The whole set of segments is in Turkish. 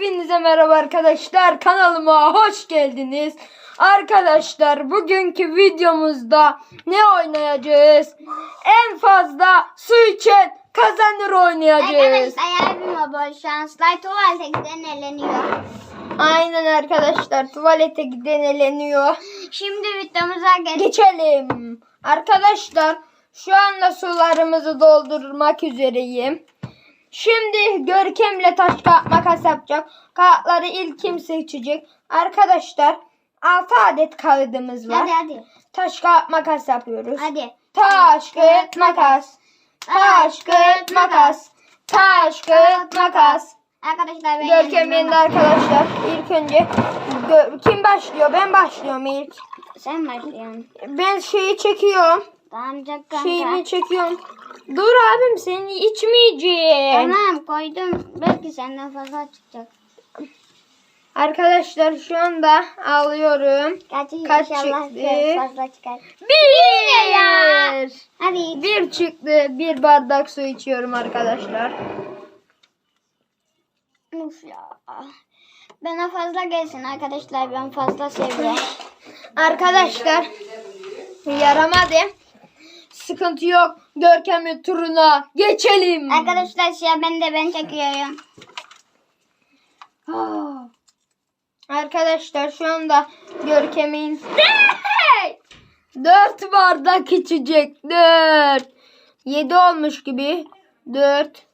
Hepinize merhaba arkadaşlar. Kanalıma hoş geldiniz. Arkadaşlar bugünkü videomuzda ne oynayacağız? En fazla su içen kazanır oynayacağız. Arkadaşlar bol şanslar. Tuvalete giden eleniyor. Aynen arkadaşlar tuvalete giden eleniyor. Şimdi videomuza geç. Geçelim. Arkadaşlar şu anda sularımızı doldurmak üzereyim. Şimdi Görkem'le taş kağıt makas yapacak. Kağıtları ilk kim seçecek? Arkadaşlar 6 adet kağıdımız var. Hadi hadi. Taş kağıt makas yapıyoruz. Hadi. Taş kağıt makas. Taş kağıt makas. Taş kağıt makas. Arkadaşlar ben Görkem yendi arkadaşlar. İlk önce kim başlıyor? Ben başlıyorum ilk. Sen başlıyorsun. Ben şeyi çekiyorum. Tamam kanka. Şeyini çekiyorum. Dur abim seni içmeyeceğim. Tamam koydum. Belki senden fazla çıkacak. Arkadaşlar şu anda alıyorum. Gerçi Kaç inşallah çıktı? biraz fazla çıkar. Bir. ya. Hadi iç. Bir çıktı. Bir bardak su içiyorum arkadaşlar. Uf ya. Bana fazla gelsin arkadaşlar. Ben fazla seviyorum. Arkadaşlar yaramadı. Sıkıntı yok. Görkem'in turuna geçelim. arkadaşlar şey ben de ben çekiyorum. Arkadaşlar şu anda Görkem'in dört bardak içecek. Dört. Yedi olmuş gibi. Dört.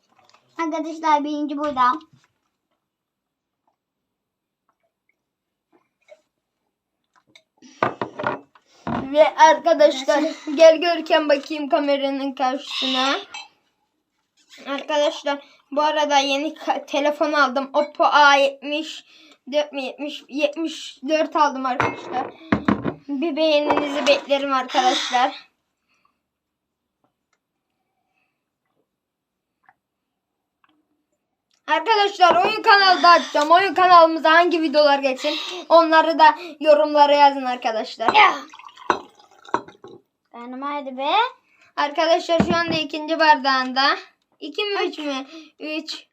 Arkadaşlar birinci burada. Ve arkadaşlar gel Görkem bakayım kameranın karşısına. Arkadaşlar bu arada yeni telefon aldım. Oppo A70 4 mi 70 74 aldım arkadaşlar. Bir beğeninizi beklerim arkadaşlar. Arkadaşlar oyun kanalı da açacağım. Oyun kanalımıza hangi videolar geçsin onları da yorumlara yazın arkadaşlar. Benim hadi be. Arkadaşlar şu anda ikinci bardağında. İki mi üç mü? Üç.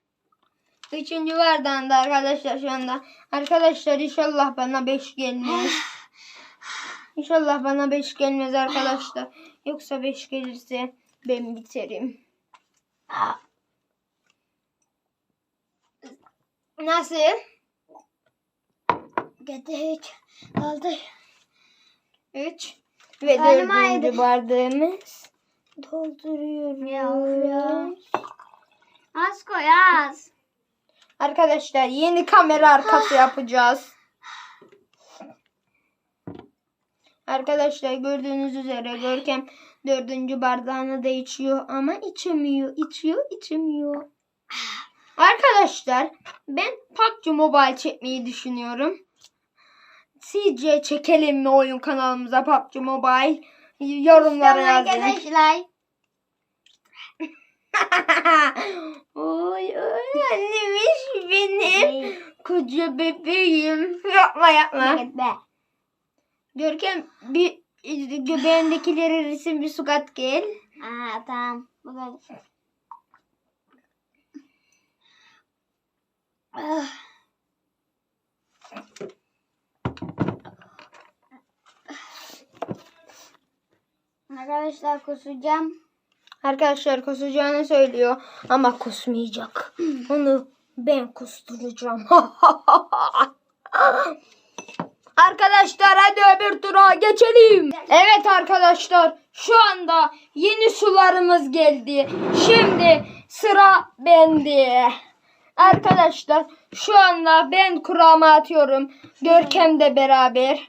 Üçüncü bardağında arkadaşlar şu anda. Arkadaşlar inşallah bana beş gelmez. İnşallah bana beş gelmez arkadaşlar. Yoksa beş gelirse ben biterim. Nasıl? Gitti hiç. Kaldı. Üç. Ve Benim dördüncü bardağımız. Dolduruyoruz. Az koy az. Arkadaşlar yeni kamera arkası yapacağız. Arkadaşlar gördüğünüz üzere Görkem dördüncü bardağını da içiyor ama içemiyor, içiyor, içemiyor. Arkadaşlar ben PUBG Mobile çekmeyi düşünüyorum. Sizce çekelim mi oyun kanalımıza PUBG Mobile? Yorumlara yazın. arkadaşlar. oy oy annemiş benim. Koca bebeğim. Yapma yapma. Git be. Görkem bir göbeğindekileri resim bir sukat gel. Aa tamam. Bu da. Ah. Arkadaşlar kusacağım. Arkadaşlar kusacağını söylüyor ama kusmayacak. Onu ben kusturacağım. Arkadaşlar hadi öbür tura geçelim. Evet arkadaşlar şu anda yeni sularımız geldi. Şimdi sıra bende. Arkadaşlar şu anda ben kurama atıyorum. Görkem de beraber.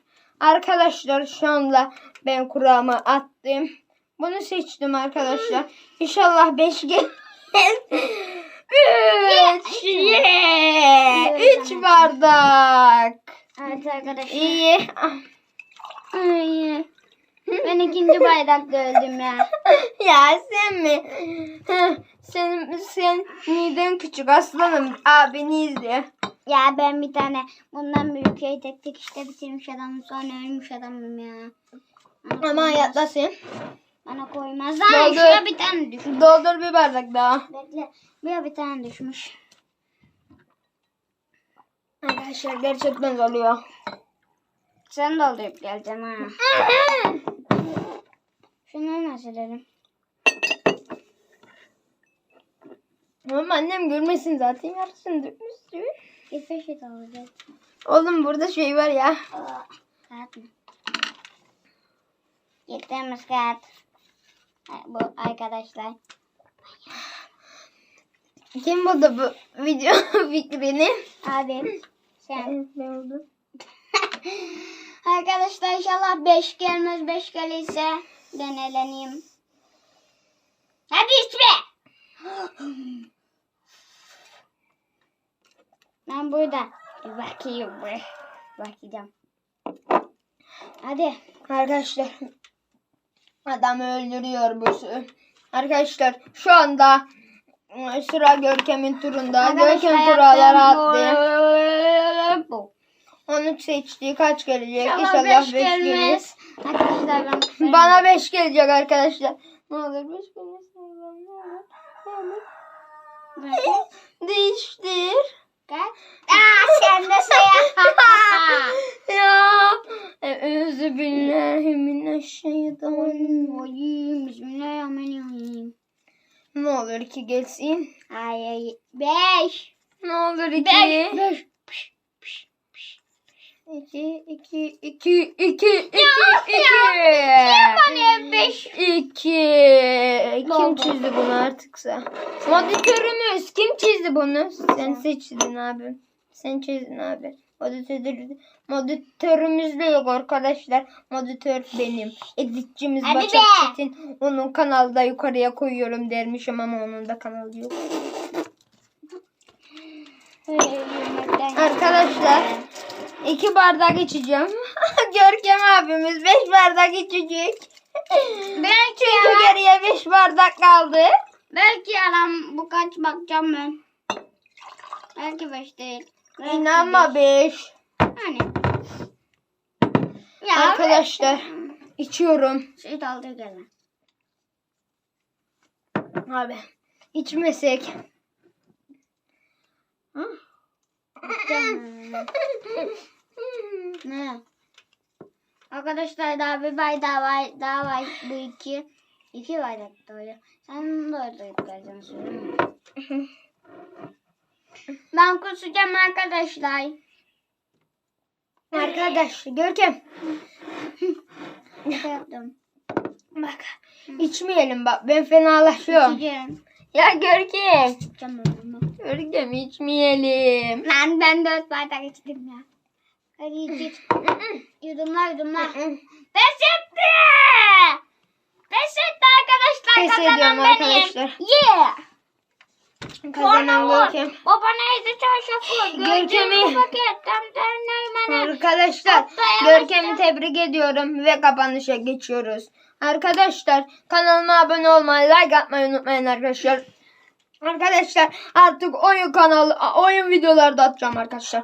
Arkadaşlar şu anda ben kurama attım. Bunu seçtim arkadaşlar. İnşallah 5 gelmez. 3 yeah. 3 bardak. Evet arkadaşlar. İyi. Ay. Ben ikinci bardakta öldüm ya. ya sen mi? Sen, sen miden küçük aslanım. Abini izle. Ya ben bir tane bundan büyük şey tek tek işte bitirmiş adamım sonra ölmüş adamım ya. Bana Ama koymaz. hayatlasın. Bana koymaz. Lan Doldur. şuraya bir tane düşmüş. Doldur bir bardak daha. Bekle. Buraya bir tane düşmüş. Arkadaşlar gerçekten oluyor. Sen doldurup geleceğim ha. Nasıl edelim? Ama annem görmesin zaten yarısını dökmüşsün. Bir peşit alacağız. Oğlum burada şey var ya. Kağıt mı? Gittiğimiz kağıt. Bu arkadaşlar. Kim buldu bu video fikrini? Abi sen. Ben buldum. Arkadaşlar inşallah 5 gelmez 5 gelirse ben eğleneyim. Hadi içme. Ben burada. Bakayım. Bakacağım. Hadi. Arkadaşlar adamı öldürüyor bu su. Arkadaşlar şu anda e, sıra Görkem'in turunda. Görkem kurallar attı. Bu. Onu seçti. Kaç gelecek? İnşallah İnşallah 5 5 gelir. gelmez. Arkadaşlar ben Bana 5 gelecek arkadaşlar. Ne olur 5 gelmesin. Ne olur. Ne olur. Değiştir. Gel. Aa sen de ya. Özü billahi mineşşeytanirracim. Bismillahirrahmanirrahim. Ne olur ki gelsin. Ay ay. Beş. Ne olur iki. Beş. Beş. Pış, pış, pış. İki, iki, iki, iki, iki, iki. bana beş? İki. Kim Oldu. çizdi bunu artıksa? Moditörümüz. Kim çizdi bunu? Sen seçtin abi. Sen çizdin abi. Moditör, moditörümüz de yok arkadaşlar. Moditör benim. Editçimiz Hadi Başak be. Çetin. Onun kanalı da yukarıya koyuyorum dermişim ama onun da kanalı yok. Arkadaşlar iki bardak içeceğim. Görkem abimiz beş bardak içecek. Belki Çünkü yalan, geriye beş bardak kaldı. belki yalan bu kaç bakacağım ben. Belki beş değil. Belki İnanma beş. beş. Hani. Ya Arkadaşlar içiyorum. Şey daldı gene. Abi içmesek. ne? Arkadaşlar daha bir bay daha var. Daha var bu iki. İki bardak doğru. Sen de orada yıkayacaksın. Ben kusacağım arkadaşlar. Arkadaş Görkem Ne yaptım? bak içmeyelim bak ben fenalaşıyorum. İçeceğim. Ya Görkem. Onu. Görkem içmeyelim. Lan ben dört bardak içtim ya. Hadi iç. Yudumla yudumla. Pes etti. Pes etti arkadaşlar. Pes ediyorum arkadaşlar. Yeah. Kazanan. Görkem. Baba neydi çarşafı? Görkem'i-. Arkadaşlar Görkem'i tebrik ediyorum ve kapanışa geçiyoruz. Arkadaşlar kanalıma abone olmayı, like atmayı unutmayın arkadaşlar. Arkadaşlar artık oyun kanalı, oyun videoları da atacağım arkadaşlar.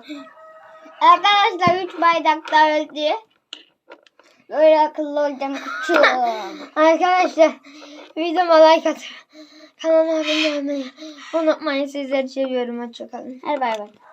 Arkadaşlar 3 bardak da öldü. Böyle akıllı olacağım küçüğüm. Arkadaşlar videoma like at. Kanalıma abone olmayı unutmayın. Sizleri seviyorum. Hoşçakalın. Hadi bay bay.